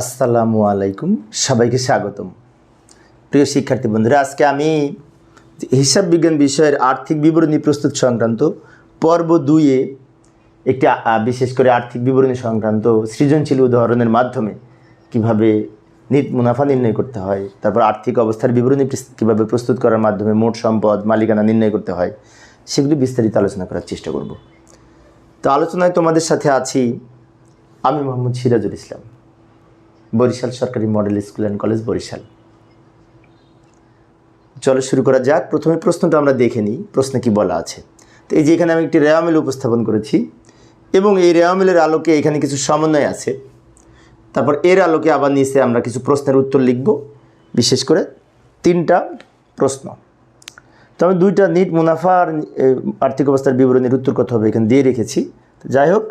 আসসালামু আলাইকুম, সবাইকে স্বাগতম। প্রিয় শিক্ষার্থী বন্ধুরা, আজকে আমি হিসাব বিজ্ঞান বিষয়ের আর্থিক বিবরণী প্রস্তুত সংক্রান্ত পর্ব দুইয়ে একটি বিশেষ করে আর্থিক বিবরণী সংক্রান্ত সৃজনশীল উদাহরণের মাধ্যমে কীভাবে মুনাফা নির্ণয় করতে হয়, তারপর আর্থিক অবস্থার বিবরণী কীভাবে প্রস্তুত করার মাধ্যমে মোট সম্পদ, মালিকানা নির্ণয় করতে হয়, সেগুলি বিস্তারিত আলোচনা করার চেষ্টা করব। তো আলোচনায় তোমাদের সাথে আছি আমি মোহাম্মদ সিরাজুল ইসলাম। বরিশাল সরকারি model school and college Barishal. চলো শুরু করা যাক। প্রথমে প্রশ্নটা আমরা দেখে নিই, প্রশ্নে কি বলা আছে। তো এই যে এখানে আমি একটি রেওয়ামিল উপস্থাপন করেছি এবং এই রেওয়ামিলের আলোকে এখানে কিছু সমন্বয় আছে। তারপর এর আলোকে আবার নিচে আমরা কিছু প্রশ্নের উত্তর লিখব, বিশেষ করে তিনটা প্রশ্ন। তো আমি দুইটা নিট মুনাফা আর আর্থিক অবস্থার বিবরণীর উত্তর কথা হবে এখানে দিয়ে রেখেছি। যাই হোক,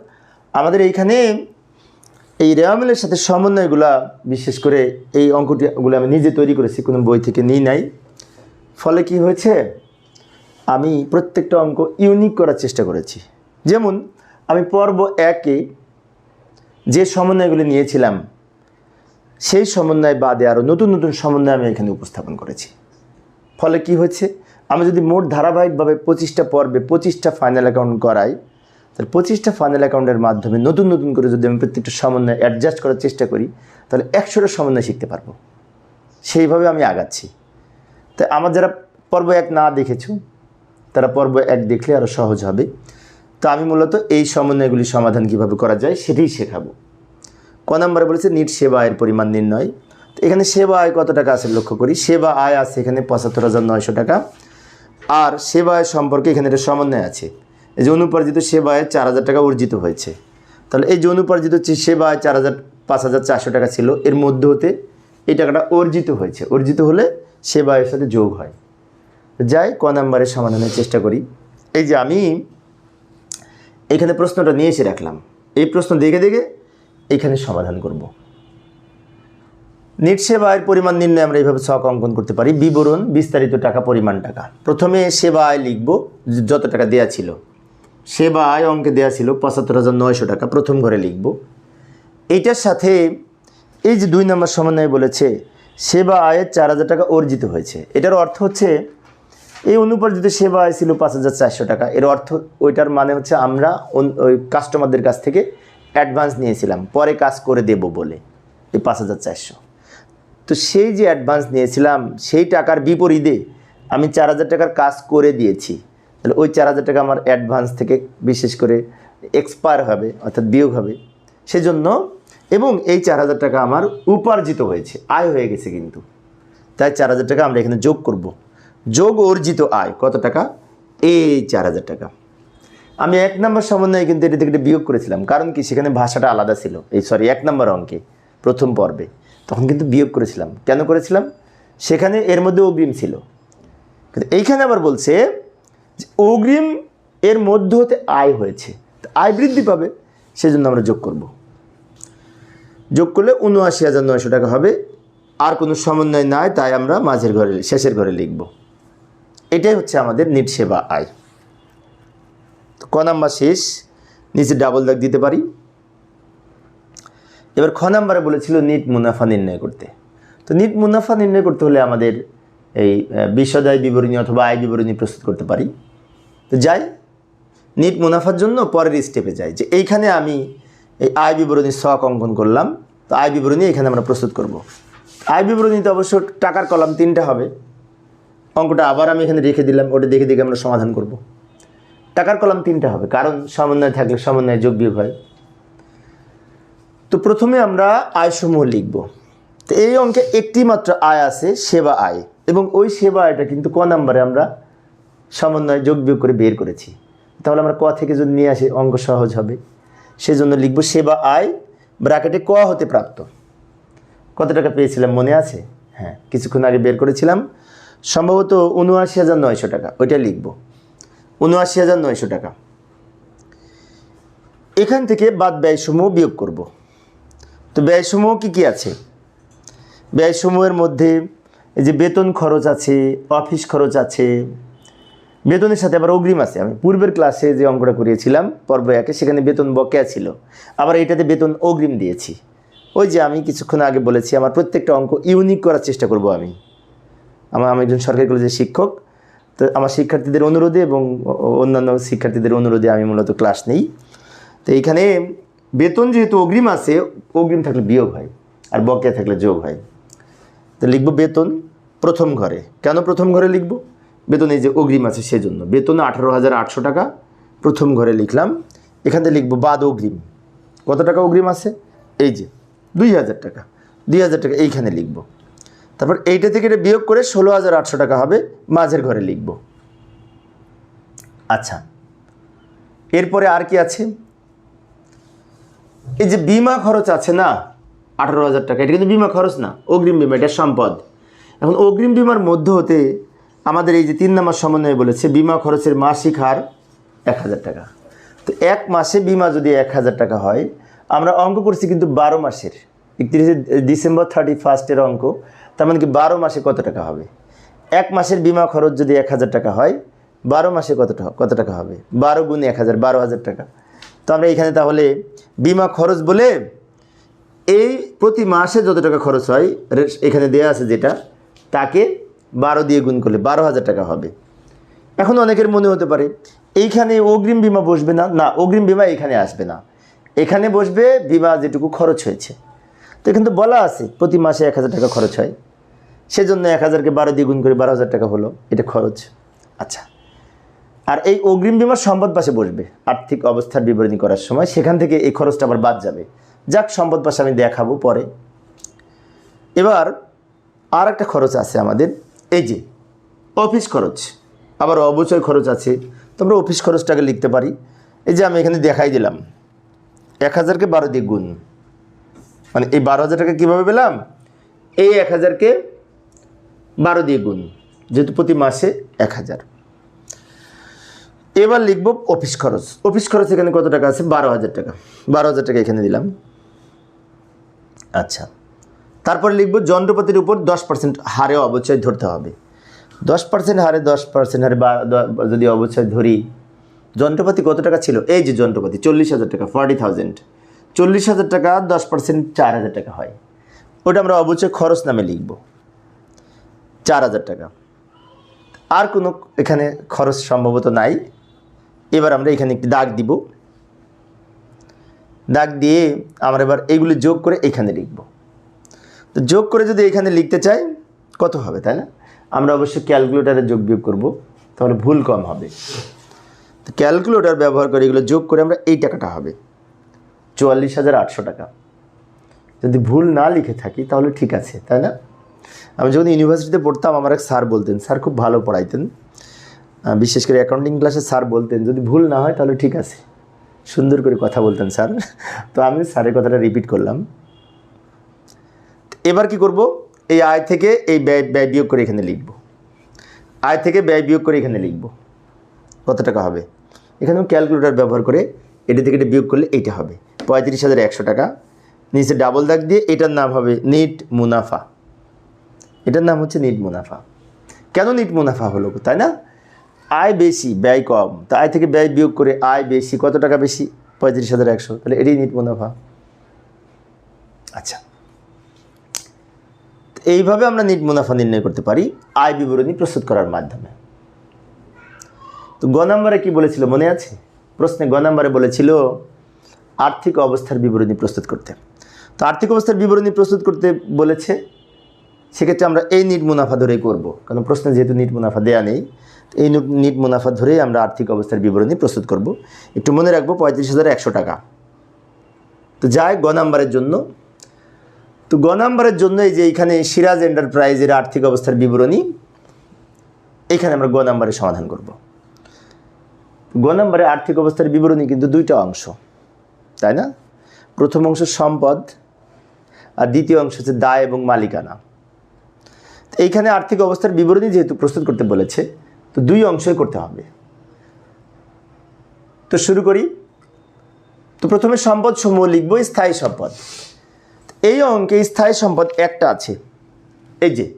আমাদের এইখানে এই রেওয়ামিলের সাথে সমন্বয়গুলা, বিশেষ করে এই অঙ্কটিগুলো আমি নিজে তৈরি করেছি, কোনো বই থেকে নিই নাই। ফলে কি হয়েছে? আমি প্রত্যেকটা অঙ্ক ইউনিক করার চেষ্টা করেছি। যেমন, আমি পর্ব একে যে সমন্বয়গুলি নিয়েছিলাম, সেই সমন্বয় বাদে আরও নতুন নতুন সমন্বয় আমি এখানে উপস্থাপন করেছি। ফলে কি হচ্ছে আমি যদি মোট ধারাবাহিকভাবে পঁচিশটা পর্বে পঁচিশটা ফাইনাল অ্যাকাউন্ট করাই তাহলে পঁচিশটা ফাইনাল অ্যাকাউন্টের মাধ্যমে নতুন নতুন করে যদি আমি প্রত্যেকটা সমন্বয় অ্যাডজাস্ট করার চেষ্টা করি, তাহলে একশোটা সমন্বয় শিখতে পারব। সেইভাবে আমি আগাচ্ছি। তাই আমার যারা পর্ব এক না দেখেছ, তারা পর্ব এক দেখলে আরও সহজ হবে। তো আমি মূলত এই সমন্বয়গুলি সমাধান কীভাবে করা যায় সেটাই শেখাবো। ক নম্বরে বলেছে নিট সেবা আয়ের পরিমাণ নির্ণয়। তো এখানে সেবা আয় কত টাকা আছে লক্ষ্য করি। সেবা আয় আছে এখানে পঁচাত্তর হাজার নয়শো টাকা। আর সেবা আয় সম্পর্কে এখানে একটা সমন্বয় আছে। এই যে অনুপার্জিত সেবা আয় চার হাজার টাকা অর্জিত হয়েছে। তাহলে এই যে অনুপার্জিত যে সেবা আয় চার হাজার পাঁচ হাজার চারশো টাকা ছিল, এর মধ্যে হতে এই টাকাটা অর্জিত হয়েছে। অর্জিত হলে সেবা আয়ের সাথে যোগ হয়। যাই, ক নাম্বারের সমাধানের চেষ্টা করি। এই যে আমি এখানে প্রশ্নটা নিয়ে এসে রাখলাম। এই প্রশ্ন দেখে দেখে এখানে সমাধান করব। নিট সেবা আয়ের পরিমাণ নির্ণয় আমরা এইভাবে ছক অঙ্কন করতে পারি। বিবরণ, বিস্তারিত টাকা, পরিমাণ টাকা। প্রথমে সেবা আয় লিখব যত টাকা দেয়া ছিল। সেবা আয় অঙ্কে দেওয়া ছিল পঁচাত্তর হাজার নয়শো টাকা, প্রথম ঘরে লিখব। এইটার সাথে এই যে দুই নম্বর সমন্বয় বলেছে সেবা আয়ের চার হাজার টাকা অর্জিত হয়েছে। এটার অর্থ হচ্ছে, এই অনুপার্জিত সেবা আয় ছিল পাঁচ হাজার চারশো টাকা, এর অর্থ ওইটার মানে হচ্ছে আমরা ওই কাস্টমারদের কাছ থেকে অ্যাডভান্স নিয়েছিলাম, পরে কাজ করে দেব বলে, এই পাঁচ হাজার চারশো। তো সেই যে অ্যাডভান্স নিয়েছিলাম, সেই টাকার বিপরীতে আমি চার হাজার টাকার কাজ করে দিয়েছি। তাহলে ওই চার হাজার টাকা আমার অ্যাডভান্স থেকে বিশেষ করে এক্সপায়ার হবে, অর্থাৎ বিয়োগ হবে। সেজন্য এবং এই চার হাজার টাকা আমার উপার্জিত হয়েছে, আয় হয়ে গেছে কিন্তু। তাই চার হাজার টাকা আমরা এখানে যোগ করব। যোগ অর্জিত আয় কত টাকা? এই চার হাজার টাকা। আমি এক নম্বর সমন্বয়ে কিন্তু এটি থেকে বিয়োগ করেছিলাম। কারণ কি? সেখানে ভাষাটা আলাদা ছিল। এই সরি এক নম্বর অঙ্কে, প্রথম পর্বে। তখন কিন্তু বিয়োগ করেছিলাম। কেন করেছিলাম? সেখানে এর মধ্যে অগ্রিম ছিল। কিন্তু এইখানে আবার বলছে অগ্রিম এর মধ্য হতে আয় হয়েছে। আয় বৃদ্ধি পাবে, সেজন্য আমরা যোগ করব। যোগ করলে উনআশি হাজার নয়শো টাকা হবে। আর কোনো সমন্বয় নাই, তাই আমরা মাঝের ঘরে, শেষের ঘরে লিখব। এটাই হচ্ছে আমাদের নিট সেবা আয়। তো ক নাম্বার শেষ, নিচে ডাবল দাগ দিতে পারি। এবার খ নাম্বারে বলেছিল নিট মুনাফা নির্ণয় করতে। তো নিট মুনাফা নির্ণয় করতে হলে আমাদের এই বিশদায় বিবরণী অথবা আয় বিবরণী প্রস্তুত করতে পারি। তো যাই, নিট মুনাফার জন্য পরের স্টেপে যাই, যে এইখানে আমি এই আয় বিবরণী শখ অঙ্কন করলাম। তো আয় বিবরণী এখানে আমরা প্রস্তুত করব। আয় বিবরণীতে অবশ্য টাকার কলাম তিনটা হবে। অঙ্কটা আবার আমি এখানে রেখে দিলাম, ওটা দেখে দেখে আমরা সমাধান করব। টাকার কলাম তিনটা হবে, কারণ সমন্বয় থাকলে সমন্বয় যোগ বিয়োগ হয়। তো প্রথমে আমরা আয়সমূহ লিখব। তো এই অঙ্কে একটি মাত্র আয় আছে, সেবা আয়। এবং ওই সেবা আয়টা কিন্তু ক নাম্বারে আমরা সমন্বয় যোগ বিয়োগ করে বের করেছি। তাহলে আমরা ক থেকে যদি নিয়ে আসি, অঙ্ক সহজ হবে। সেজন্য লিখব সেবা আয় ব্র্যাকেটে ক হতে প্রাপ্ত। কত টাকা পেয়েছিলাম মনে আছে? হ্যাঁ কিছুক্ষণ আগে বের করেছিলাম। সম্ভবত উনআশি হাজার নয়শো টাকা, ওইটা লিখব। উনআশি হাজার নয়শো টাকা। এখান থেকে বাদ ব্যয়সমূহ বিয়োগ করব। তো ব্যয়সমূহ কি কি আছে? ব্যয়সমূহের মধ্যে এই যে বেতন খরচ আছে, অফিস খরচ আছে, বেতনের সাথে আবার অগ্রিম আছে। আমি পূর্বের ক্লাসে যে অঙ্কটা করিয়েছিলাম, পর্ব একে, সেখানে বেতন বকেয়া ছিল। আবার এটাতে বেতন অগ্রিম দিয়েছি। ওই যে আমি কিছুক্ষণ আগে বলেছি, আমার প্রত্যেকটা অঙ্ক ইউনিক করার চেষ্টা করব আমি। আমার, আমি একজন সরকারি কলেজের শিক্ষক, তো আমার শিক্ষার্থীদের অনুরোধে এবং অন্যান্য শিক্ষার্থীদের অনুরোধে আমি মূলত ক্লাস নেই। তো এইখানে বেতন যেহেতু অগ্রিম আছে, অগ্রিম থাকলে বিয়োগ হয়, আর বকেয়া থাকলে যোগ হয়। তো লিখব বেতন প্রথম ঘরে। কেন প্রথম ঘরে লিখব? বেতন এই যে অগ্রিম আছে সেজন্য। বেতন আঠারো হাজার আটশো টাকা প্রথম ঘরে লিখলাম। এখান থেকে লিখব বাদ অগ্রিম। কত টাকা অগ্রিম আছে? এই যে, দুই হাজার টাকা। দুই হাজার টাকা এইখানে লিখব। তারপর এইটা থেকে এটা বিয়োগ করে ষোলো হাজার আটশো টাকা হবে, মাঝের ঘরে লিখব। আচ্ছা এরপরে আর কি আছে? এই যে বিমা খরচ আছে না আঠারো হাজার টাকা। এটা কিন্তু বিমা খরচ না, অগ্রিম বিমা, এটা সম্পদ। এখন অগ্রিম বিমার মধ্য হতে আমাদের এই যে তিন নম্বর সমন্বয়ে বলেছে, বিমা খরচের মাসিক হার এক হাজার টাকা। তো এক মাসে বিমা যদি এক হাজার টাকা হয়, আমরা অঙ্ক করছি কিন্তু বারো মাসের। একত্রিশে ডিসেম্বর থার্টি ফার্স্টের অঙ্ক, তার মানে কি বারো মাসে কত টাকা হবে? এক মাসের বিমা খরচ যদি এক হাজার টাকা হয়, বারো মাসে কত টাকা কত টাকা হবে? বারো গুণ এক হাজার, বারো হাজার টাকা। তো আমরা এখানে তাহলে বিমা খরচ বলে এই প্রতি মাসে যত টাকা খরচ হয় এখানে দেয়া আছে যেটা, তাকে বারো দিয়ে গুণ করলে বারো হাজার টাকা হবে। এখন অনেকের মনে হতে পারে, এইখানে অগ্রিম বিমা বসবে না? না, অগ্রিম বিমা এখানে আসবে না। এখানে বসবে বিমা যেটুকু খরচ হয়েছে। তো এখানে তো বলা আছে, প্রতি মাসে এক হাজার টাকা খরচ হয়। সেজন্য এক হাজারকে বারো দিয়ে গুণ করে বারো হাজার টাকা হলো, এটা খরচ। আচ্ছা। আর এই অগ্রিম বিমার সম্পদ পাশে বসবে, আর্থিক অবস্থার বিবরণী করার সময়। সেখান থেকে এই খরচটা আবার বাদ যাবে। যাক, সম্পদ পাশে আমি দেখাবো পরে। এবার আর একটা খরচ আছে আমাদের। এই যে, অফিস খরচ। আবার অবচয় খরচ আছে। তোমরা অফিস খরচটাকে লিখতে পারি। এই যে আমি এখানে দেখাই দিলাম। এক হাজারকে বারো দিয়ে গুণ। মানে এই বারো হাজার টাকা কীভাবে পেলাম? এই এক হাজারকে বারো দিয়ে গুণ। যেহেতু প্রতি মাসে এক হাজার। এবার লিখব অফিস খরচ। অফিস খরচ এখানে কত টাকা আছে? বারো হাজার টাকা। বারো হাজার টাকা এখানে দিলাম। আচ্ছা। তারপরে লিখব যন্ত্রপাতির উপর দশ পার্সেন্ট হারে অবচয় ধরতে হবে। দশ পার্সেন্ট হারে, দশ পার্সেন্ট হারে বা যদি অবচয় ধরি, যন্ত্রপাতি কত টাকা ছিল? এই যে যন্ত্রপাতি, চল্লিশ হাজার টাকা ফর্টি থাউজেন্ড চল্লিশ হাজার টাকা, দশ পার্সেন্ট চার হাজার টাকা হয়। ওটা আমরা অবচয় খরচ নামে লিখব। চার হাজার টাকা। আর কোনো এখানে খরচ সম্ভবত নাই। এবার আমরা এখানে একটি দাগ দিব। দাগ দিয়ে আমরা এবার এইগুলি যোগ করে এখানে লিখব। তো যোগ করে যদি এখানে লিখতে চাই, কত হবে, তাই না? আমরা অবশ্যই ক্যালকুলেটারে যোগ বিয়োগ করব, তাহলে ভুল কম হবে। তো ক্যালকুলেটার ব্যবহার করে এগুলো যোগ করে আমরা এই টাকাটা হবে, চুয়াল্লিশ হাজার আটশো টাকা। যদি ভুল না লিখে থাকি, তাহলে ঠিক আছে, তাই না? আমি যখন ইউনিভার্সিটিতে পড়তাম, আমার এক স্যার বলতেন, স্যার খুব ভালো পড়াইতেন। বিশেষ করে অ্যাকাউন্টিং ক্লাসে স্যার বলতেন, যদি ভুল না হয়, তাহলে ঠিক আছে। সুন্দর করে কথা বলতেন স্যার। তো আমি স্যারের কথাটা রিপিট করলাম। এবার কি করব? এই আয় থেকে এই ব্যয় ব্যয় বিয়োগ করে এখানে লিখব। আয় থেকে ব্যয় বিয়োগ করে এখানে লিখব। কত টাকা হবে? এখানেও ক্যালকুলেটর ব্যবহার করে এটা থেকে এটা বিয়োগ করলে এইটা হবে। পঁয়ত্রিশ হাজার একশো টাকা। নিচে ডাবল দাগ দিয়ে এটার নাম হবে নিট মুনাফা। এটার নাম হচ্ছে নিট মুনাফা। কেন নিট মুনাফা হলো, তাই না? আয় বেশি, ব্যয় কম। তা আয় থেকে ব্যয় বিয়োগ করে আয় বেশি, কত টাকা বেশি? পঁয়ত্রিশ হাজার একশো। তাহলে এটাই নিট মুনাফা। আচ্ছা। এইভাবে আমরা নিট মুনাফা নির্ণয় করতে পারি আয় বিবরণী প্রস্তুত করার মাধ্যমে। তো গ নম্বরে কী বলেছিল মনে আছে? প্রশ্নে গ নম্বরে বলেছিল আর্থিক অবস্থার বিবরণী প্রস্তুত করতে। তো আর্থিক অবস্থার বিবরণী প্রস্তুত করতে বলেছে সেক্ষেত্রে আমরা এই নিট মুনাফা ধরেই করব। কারণ প্রশ্নে যেহেতু নিট মুনাফা দেয়া নেই, এই নিট মুনাফা ধরেই আমরা আর্থিক অবস্থার বিবরণী প্রস্তুত করব। একটু মনে রাখব, পঁয়ত্রিশ হাজার একশো টাকা। তো যায় গ নাম্বারের জন্য। তো গ নাম্বারের জন্য এই যে এইখানে সিরাজ এন্টারপ্রাইজের আর্থিক অবস্থার বিবরণী, এইখানে আমরা গ নাম্বারে সমাধান করব। গ নাম্বারে আর্থিক অবস্থার বিবরণী কিন্তু দুইটা অংশ, তাই না? প্রথম অংশ সম্পদ, আর দ্বিতীয় অংশ হচ্ছে দায় এবং মালিকানা। এইখানে আর্থিক অবস্থার বিবরণী যেহেতু প্রস্তুত করতে বলেছে, তো দুই অংশই করতে হবে। তো শুরু করি। তো প্রথমে সম্পদ সমূহ লিখব, স্থায়ী সম্পদ। এই অঙ্কে স্থায়ী সম্পদ একটা আছে। এই যে,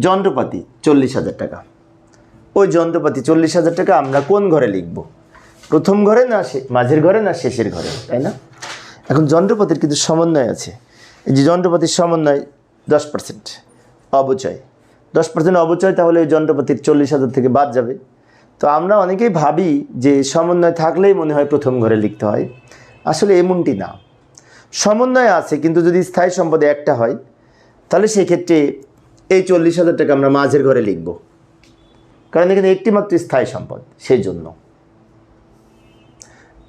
যন্ত্রপাতি চল্লিশ হাজার টাকা। ওই যন্ত্রপাতি চল্লিশ হাজার টাকা আমরা কোন ঘরে লিখব? প্রথম ঘরে না মাঝের ঘরে না শেষের ঘরে, তাই না? এখন যন্ত্রপাতির কিন্তু সমন্বয় আছে। এই যে যন্ত্রপাতির সমন্বয় দশ পার্সেন্ট অবচয়। দশ পার্সেন্ট অবচয়, তাহলে ওই যন্ত্রপাতির চল্লিশ হাজার থেকে বাদ যাবে। তো আমরা অনেকেই ভাবি যে সমন্বয় থাকলেই মনে হয় প্রথম ঘরে লিখতে হয়। আসলে এমনটি না। সমন্বয় আছে, কিন্তু যদি স্থায়ী সম্পদে একটা হয়, তাহলে সেক্ষেত্রে এই চল্লিশ হাজার টাকা আমরা মাঝের ঘরে লিখব। কারণ এখানে একটি মাত্র স্থায়ী সম্পদ সেই জন্য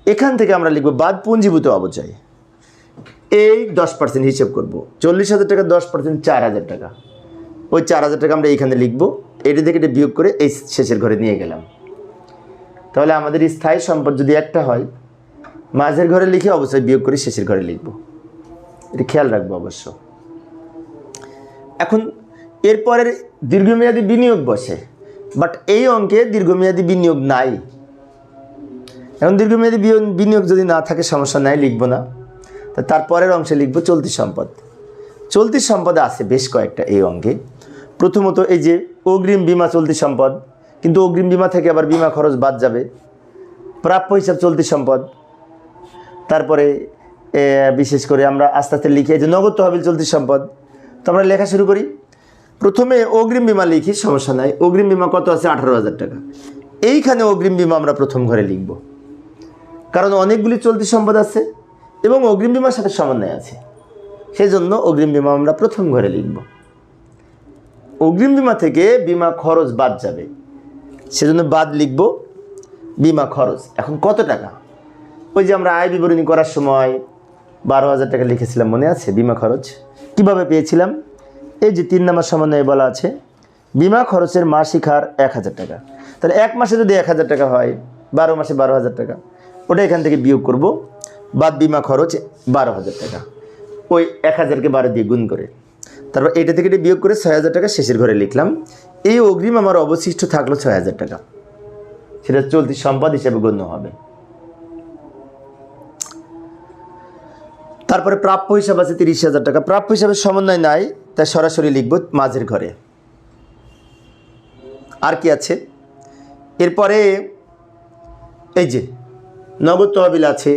এখান থেকে আমরা লিখব বাদ পুঞ্জীভূত অবচয়। এই দশ পার্সেন্ট হিসেব করব। চল্লিশ হাজার টাকা, দশ পার্সেন্ট চার হাজার টাকা। ওই চার হাজার টাকা আমরা এইখানে লিখব। এটি থেকে এটা বিয়োগ করে এই শেষের ঘরে নিয়ে গেলাম। তাহলে আমাদের স্থায়ী সম্পদ যদি একটা হয়, মাঝের ঘরে লিখে অবশ্যই বিয়োগ করে শেষের ঘরে লিখব। এটা খেয়াল রাখব অবশ্য। এখন এরপরের দীর্ঘমেয়াদী বিনিয়োগ বসে বাট এই অঙ্কে দীর্ঘমেয়াদী বিনিয়োগ নাই। এখন দীর্ঘমেয়াদী বিনিয়োগ যদি না থাকে, সমস্যা নাই, লিখব না। তারপরের অংশে লিখব চলতি সম্পদ। চলতি সম্পদ আছে বেশ কয়েকটা এই অঙ্কে। প্রথমত এই যে অগ্রিম বিমা চলতি সম্পদ, কিন্তু অগ্রিম বিমা থেকে আবার বিমা খরচ বাদ যাবে। প্রাপ্য হিসাব চলতি সম্পদ। তারপরে বিশেষ করে আমরা আস্তে আস্তে লিখি যে নগদ তহবিল চলতি সম্পদ। তো আমরা লেখা শুরু করি। প্রথমে অগ্রিম বিমা লিখি, সমস্যা নাই। অগ্রিম বিমা কত আছে? আঠারো হাজার টাকা। এইখানে অগ্রিম বিমা আমরা প্রথম ঘরে লিখব। কারণ অনেকগুলি চলতি সম্পদ আছে এবং অগ্রিম বিমার সাথে সমন্বয় আছে। সেই জন্য অগ্রিম বিমা আমরা প্রথম ঘরে লিখব। অগ্রিম বিমা থেকে বিমা খরচ বাদ যাবে। সেজন্য বাদ লিখব বিমা খরচ। এখন কত টাকা? ওই যে আমরা আয় বিবরণী করার সময় বারো হাজার টাকা লিখেছিলাম, মনে আছে? বিমা খরচ। কীভাবে পেয়েছিলাম? এই যে তিন নম্বর সমন্বয়ে বলা আছে, বিমা খরচের মাসিক হার এক হাজার টাকা। তাহলে এক মাসে যদি এক হাজার টাকা হয়, বারো মাসে বারো হাজার টাকা, ওটা এখান থেকে বিয়োগ করব। বাদ বিমা খরচ বারো হাজার টাকা। ওই এক হাজারকে বারো দিয়ে গুণ করে। তারপর এটা থেকে এটা বিয়োগ করে ছয় হাজার টাকা শেষের ঘরে লিখলাম। এই অগ্রিম আমার অবশিষ্ট থাকল ছয় হাজার টাকা। সেটা চলতি সম্পদ হিসেবে গণ্য হবে। তারপরে প্রাপ্য হিসাব আছে তিরিশ হাজার টাকা। প্রাপ্য হিসাবে সমন্বয় নাই, তাই সরাসরি লিখব মাঝের ঘরে। আর কি আছে? এরপরে এই যে নগদ তহবিল আছে।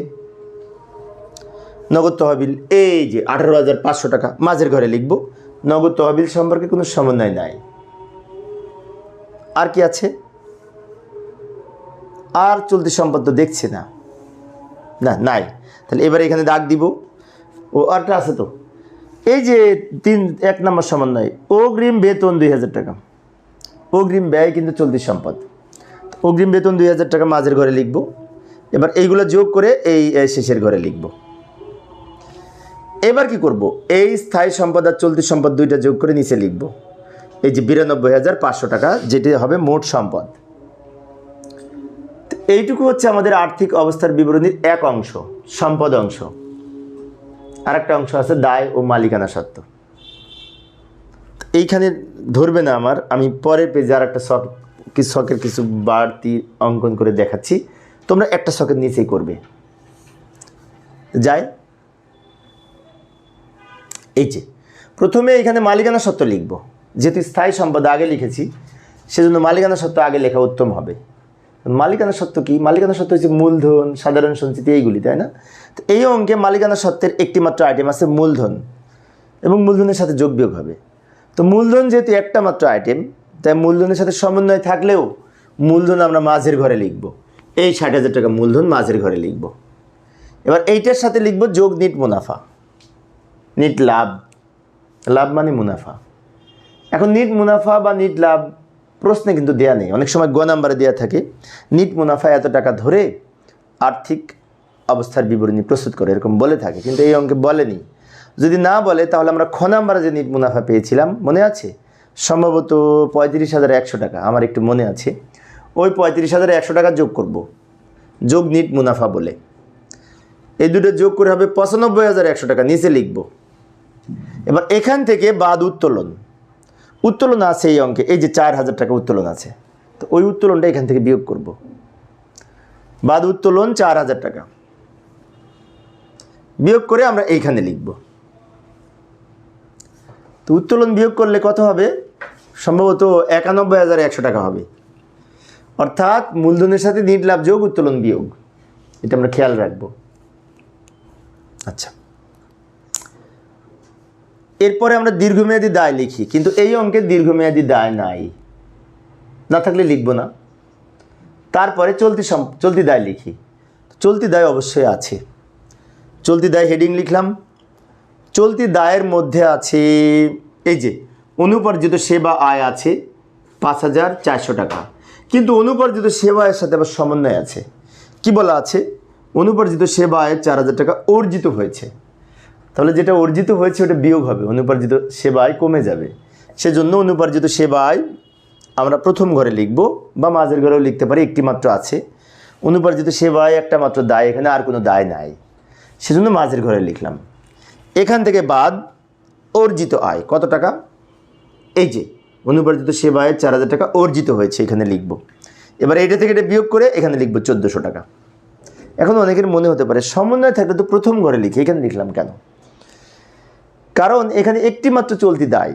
নগদ তহবিল এই যে আঠারো হাজার পাঁচশো টাকা। মাঝের ঘরে লিখব। নগদ তহবিল সম্পর্কে কোনো সমন্বয় নাই। আর কি আছে? আর চলতি সম্পদ তো দেখছে না। না, নাই। তাহলে এবারে এখানে দাগ দিব। ও, আরটা আছে তো। এই যে তিন, এক নম্বর সমন্বয়, অগ্রিম বেতন দুই হাজার টাকা। অগ্রিম ব্যয় কিন্তু চলতি সম্পদ। অগ্রিম বেতন দুই হাজার টাকা মাঝের ঘরে লিখব। এবার এইগুলো যোগ করে এই শেষের ঘরে লিখব। এবার কি করব? এই স্থায়ী সম্পদ আর চলতি সম্পদ দুইটা যোগ করে নিচে লিখব। এই যে বিরানব্বই হাজার পাঁচশো টাকা, যেটি হবে মোট সম্পদ। এইটুকু হচ্ছে আমাদের আর্থিক অবস্থার বিবরণীর এক অংশ, সম্পদ অংশ। আরেকটা অংশ আছে দায় ও মালিকানা সত্ত্ব। এইখানে ধরবে না আমার, আমি পরের পেজে আর একটা শখ কিছু শখের কিছু বাড়তি অঙ্কন করে দেখাচ্ছি। তোমরা একটা শখের নিচেই করবে। যাই। এই যে, প্রথমে এখানে মালিকানা সত্ত্ব লিখব। যেহেতু স্থায়ী সম্পদ আগে লিখেছি, সেজন্য মালিকানা সত্ত্ব আগে লেখা উত্তম হবে। মালিকানা সত্ত্ব কি? মালিকানা সত্ত্ব হচ্ছে মূলধন, সাধারণ সঞ্চিতি, এইগুলি, তাই না? তো এই অঙ্কে মালিকানা সত্ত্বের একটি মাত্র আইটেম আছে মূলধন এবং মূলধনের সাথে যোগ বিয়োগ হবে। তো মূলধন যেহেতু একটা মাত্র আইটেম তাই মূলধনের সাথে সমন্বয় থাকলেও মূলধন আমরা মাঝের ঘরে লিখব। এই ষাট হাজার টাকা মূলধন মাঝের ঘরে লিখব। এবার এইটার সাথে লিখব যোগ নিট মুনাফা। নিট লাভ লাভ মানে মুনাফা। এখন নিট মুনাফা বা নিট লাভ প্রশ্নে কিন্তু দেয়া নেই। অনেক সময় গ নাম্বারে দেওয়া থাকে নিট মুনাফা এত টাকা ধরে আর্থিক অবস্থার বিবরণী প্রস্তুত করে, এরকম বলে থাকে। কিন্তু এই অঙ্কে বলেনি। যদি না বলে, তাহলে আমরা খ নাম্বারে যে নিট মুনাফা পেয়েছিলাম, মনে আছে? সম্ভবত পঁয়ত্রিশ হাজার একশো টাকা, আমার একটু মনে আছে। ওই পঁয়ত্রিশ হাজার একশো টাকা যোগ করব। যোগ নিট মুনাফা বলে। এই দুটো যোগ করে হবে পঁচানব্বই হাজার একশো টাকা, নিচে লিখব। এবার এখান থেকে বাদ উত্তোলন। উত্তোলন আছে এই অঙ্কে, এই যে চার হাজার টাকা উত্তোলন আছে। তো ওই উত্তোলনটা এখান থেকে বিয়োগ করব। বাদ উত্তোলন চার হাজার টাকা। বিয়োগ করে আমরা এইখানে লিখব। তো উত্তোলন বিয়োগ করলে কত হবে? সম্ভবত একানব্বই হাজার একশো টাকা হবে। অর্থাৎ মূলধনের সাথে নিট লাভ যোগ, উত্তোলন বিয়োগ। এটা আমরা খেয়াল রাখব। আচ্ছা। এরপরে আমরা দীর্ঘমেয়াদী দায় লিখি, কিন্তু এই অঙ্কে দীর্ঘমেয়াদী দায় নাই। না থাকলে লিখব না। তারপরে চলতি চলতি দায় লিখি। চলতি দায় অবশ্যই আছে। চলতি দায় হেডিং লিখলাম। চলতি দায়ের মধ্যে আছে, এই যে, অনুপার্জিত সেবা আয় আছে পাঁচ হাজার চারশো টাকা। কিন্তু অনুপার্জিত সেবা আয়ের সাথে আবার সমন্বয় আছে। কি বলা আছে? অনুপার্জিত সেবা আয় চার হাজার টাকা অর্জিত হয়েছে। তাহলে যেটা অর্জিত হয়েছে ওটা বিয়োগ হবে, অনুপার্জিত সেবা আয় কমে যাবে। সেজন্য অনুপার্জিত সেবা আয় আমরা প্রথম ঘরে লিখব বা মাঝের ঘরেও লিখতে পারি, একটি মাত্র আছে। অনুপার্জিত সেবা আয় একটা মাত্র দায়, এখানে আর কোনো দায় নাই। সেজন্য মাঝের ঘরে লিখলাম। এখান থেকে বাদ অর্জিত আয়, কত টাকা? এই যে, অনুপার্জিত সেবায় চার হাজার টাকা অর্জিত হয়েছে, এখানে লিখব। এবার এটা থেকে এটা বিয়োগ করে এখানে লিখব চোদ্দোশো টাকা। এখন অনেকের মনে হতে পারে, সমন্বয় থাকলে তো প্রথম ঘরে লিখি, এখানে লিখলাম কেন? কারণ এখানে একটি মাত্র চলতি দায়।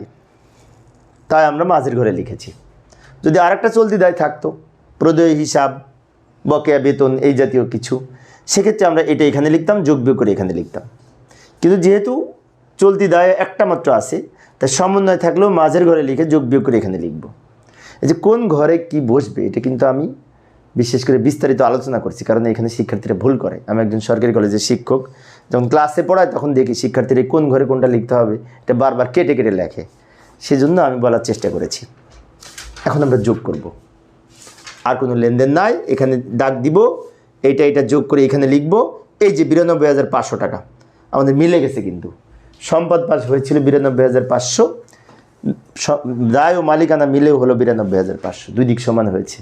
তাই আমরা মাঝের ঘরে লিখেছি। যদি আরেকটা চলতি দায় থাকতো, প্রদয় হিসাব, বকেয়া বেতন এই জাতীয় কিছু, সেক্ষেত্রে আমরা এটা এখানে লিখতাম, যোগ বিয়োগ করে এখানে লিখতাম। কিন্তু যেহেতু চলতি দায় একটা মাত্র আছে, তাই সমন্বয় থাকলেও মাঝের ঘরে লিখে যোগ বিয়োগ করে এখানে লিখব। এই যে কোন ঘরে কি বসবে, এটা কিন্তু আমি বিশেষ করে বিস্তারিত আলোচনা করছি, কারণ এখানে শিক্ষার্থীরা ভুল করে। আমি একজন সরকারি কলেজের শিক্ষক যখন ক্লাসে পড়ায় তখন দেখি শিক্ষার্থীরা কোন ঘরে কোনটা লিখতে হবে, এটা বারবার কেটে কেটে লেখে। সেজন্য আমি বলার চেষ্টা করেছি। এখন আমরা যোগ করব। আর কোনো লেনদেন নাই, এখানে ডাক দিব, এইটা এটা যোগ করে এখানে লিখব। এই যে বিরানব্বই হাজার পাঁচশো টাকা, আমাদের মিলে গেছে কিন্তু। সম্পদ পাশ হয়েছিল বিরানব্বই হাজার পাঁচশো দায় ও মালিকানা মিলেও হলো বিরানব্বই হাজার পাঁচশো, দুই দিক সমান হয়েছে।